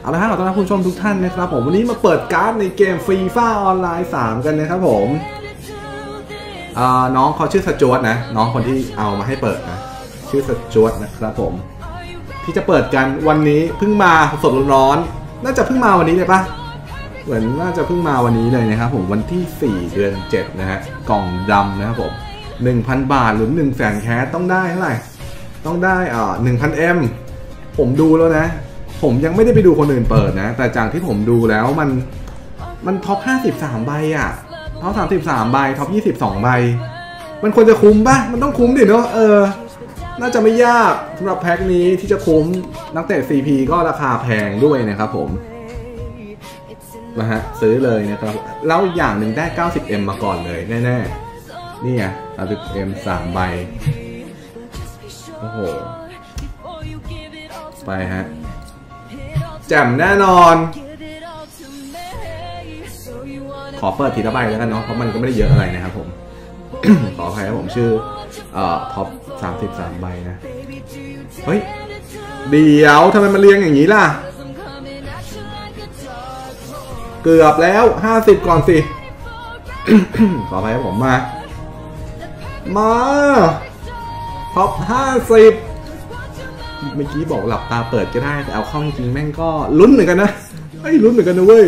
เอาละฮะขอต้อนรับคุณผู้ชมทุกท่านนะครับผมวันนี้มาเปิดการ์ดในเกมฟรีฟ้าออนไลน์ 3 กันนะครับผมอ่าน้องเขาชื่อสจวตนะ น้องคนที่เอามาให้เปิดนะ ชื่อสจวตนะครับผม ที่จะเปิดกันวันนี้เพิ่งมาสดร้อนๆน่าจะเพิ่งมาวันนี้เลยปะเหมือนน่าจะเพิ่งมาวันนี้เลยนะครับผมวันที่ 4 เดือน 7 นะฮะกล่องดำนะครับผม 1,000 บาทหรือ1 0 0 0 0แสนแคสต้องได้เท่าไหร่ ต้องได้อ่า1,000 M ผมดูแล้วนะ ผมยังไม่ได้ไปดูคนอื่นเปิดนะ แต่จากที่ผมดูแล้วมันมันท็อป53ใบอะท็อป33ใบท็อป22ใบ มันควรจะคุ้มป่ะ มันต้องคุ้มดิเนาะเออ น่าจะไม่ยากสำหรับแพ็คนี้ที่จะคุ้มนักเตะ CP ก็ราคาแพงด้วยนะครับผมนะฮะซื้อเลยนะครับ แล้วอย่างหนึ่งได้ 90M มาก่อนเลย แน่ ๆ นี่ไง 90M 3ใบ อ้โห ไปฮะแจ่มแน่นอน ขอเปิดทีละใบแล้วกันเนาะเพราะมันก็ไม่ได้เยอะอะไรนะครับผม ขออภัยครับผมชื่อเอ่อท็อป33ใบนะ เฮ้ย เดี๋ยวทำไมมันเรียงอย่างนี้ล่ะ เกือบแล้ว50ก่อนสิ ขออภัยครับผมมา มา ท็อป50 เมื่อกี้บอกหลับตาเปิดก็ได้แต่เอาเข้าจริงๆแม่งก็ลุ้นเหมือนกันนะไอ้ลุ้นเหมือนกันนะเว้ย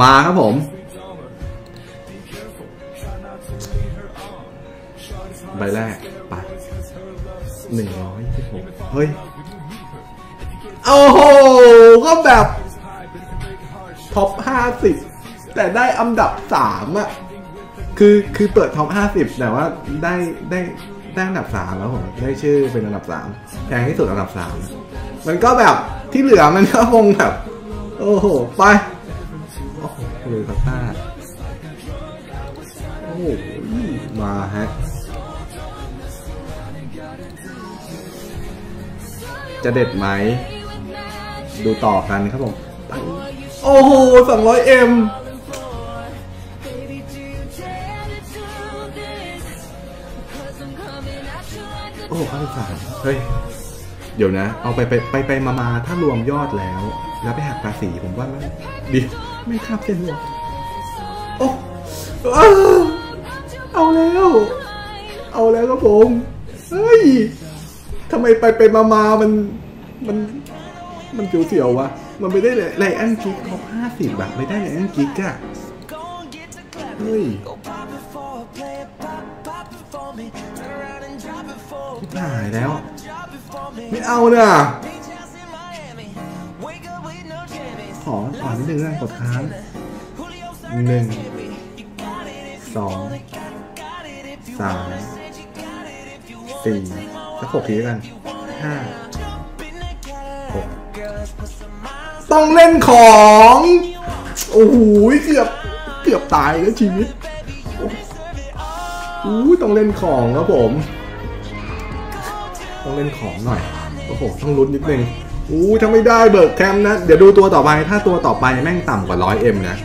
มาครับผม ใบแรกไปหนึ่งร้อยสิบหกเฮ้ย โอ้โห ก็แบบ ท็อปห้าสิบ แต่ได้อันดับสามอะคือคือเปิดท็อปห้าสิบแต่ว่าได้ได้ได้อันดับสามแล้วผมได้ชื่อเป็นอันดับสามแพงที่สุดอันดับสามมันก็แบบที่เหลือมันก็คงแบบ โอ้โห ไป โอ้โหเลยครับต้าโอ้โหมาฮะ จะเด็ดไหม ดูต่อกันครับผมไปโอ้โห 200M โอ้ข้าสามเฮ้ย เดี๋ยวนะ เอาไปไปไปไปมามาถ้ารวมยอดแล้ว แล้วไปหักภาษีผมว่าไม่ดีไม่ข้ามเส้นหรอกโอ้เอาแล้ว เอาแล้วครับผมเฮ้ยทำไมไปไปมามามันมันมันเสียวๆวะ มันไม่ได้ไลแอนกิกท็อปห้าสิบแบบไม่ได้ไลแอนกิกอะเฮ้ย ทิบหายแล้ว ไม่เอาเน่ะขอขอนิดนึงนะกดค้างหนึ่งสองสามสี่สักหกทีกันห้าหกต้องเล่นของ โอ้โหเกือบเกือบตายแล้วชีวิตโอ้ต้องเล่นของครับผม ต้องเล่นของหน่อย โอ้โห ต้องลุ้นนิดนึงอู้ถ้าไม่ได้เบิร์กแคมนะ เดี๋ยวดูตัวต่อไป ถ้าตัวต่อไปแม่งต่ำกว่า 100M นะ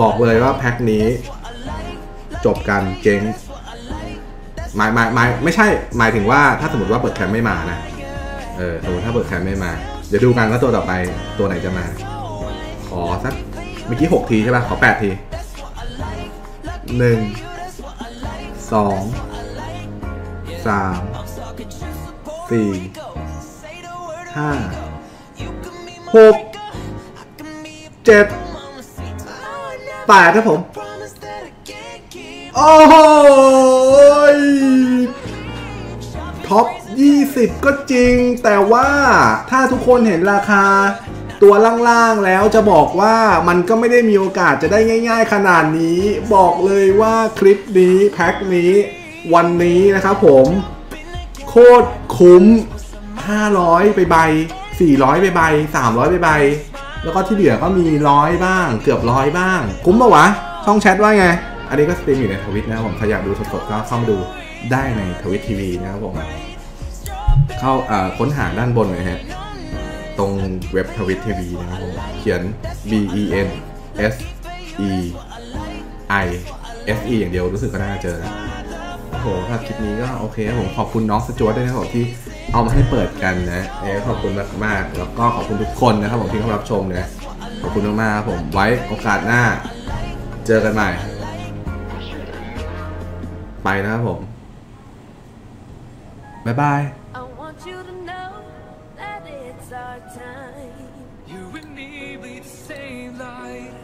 บอกเลยว่าแพ็คนี้ จบกันเจ๊งหมายหมายหมายไม่ใช่ หมายถึงว่าถ้าสมมติว่าเปิดแคมไม่มานะ เออ สมมติถ้าเปิดแคมไม่มา เดี๋ยวดูกันว่าตัวต่อไปตัวไหนจะมา ขอสักเมื่อกี้ 6 ทีใช่ป่ะ ขอ 8 ที 1 2 3 สี่ห้าหกเจ็ดแปดครับผม โอ้โหท็อป 20 ก็จริง แต่ว่าถ้าทุกคนเห็นราคาตัวล่างๆแล้วจะบอกว่ามันก็ไม่ได้มีโอกาสจะได้ง่าย ๆ ขนาดนี้ บอกเลยว่าคลิปนี้ แพ็คนี้ วันนี้นะครับผม โคตรคุ้ม 500 ไปใบ 400 ไปใบ 300 ไปใบ แล้วก็ที่เหลือก็มีร้อยบ้าง เกือบร้อยบ้าง คุ้มปะวะ ช่องแชทว่าไง อันนี้ก็สตรีมอยู่ในทวิตนะครับผมใครอยากดูสดๆก็เข้ามาดูได้ในทวิตทีวีนะครับผม เข้าค้นหาด้านบนเลยฮะ ตรงเว็บทวิตทีวีนะครับผม เขียน B E N S E I S E อย่างเดียวรู้สึกก็น่าจะเจอนะ โอ้โหถ้าคลิปนี้ก็โอเคผมขอบคุณน้องสจวตด้วยนะครับผมที่เอามาให้เปิดกันนะเอขอบคุณมากๆ แล้วก็ขอบคุณทุกคนนะครับผมที่เข้ามารับชมนะขอบคุณมากๆครับผมไว้โอกาสหน้า เจอกันใหม่ ไปนะครับผมบ๊ายบาย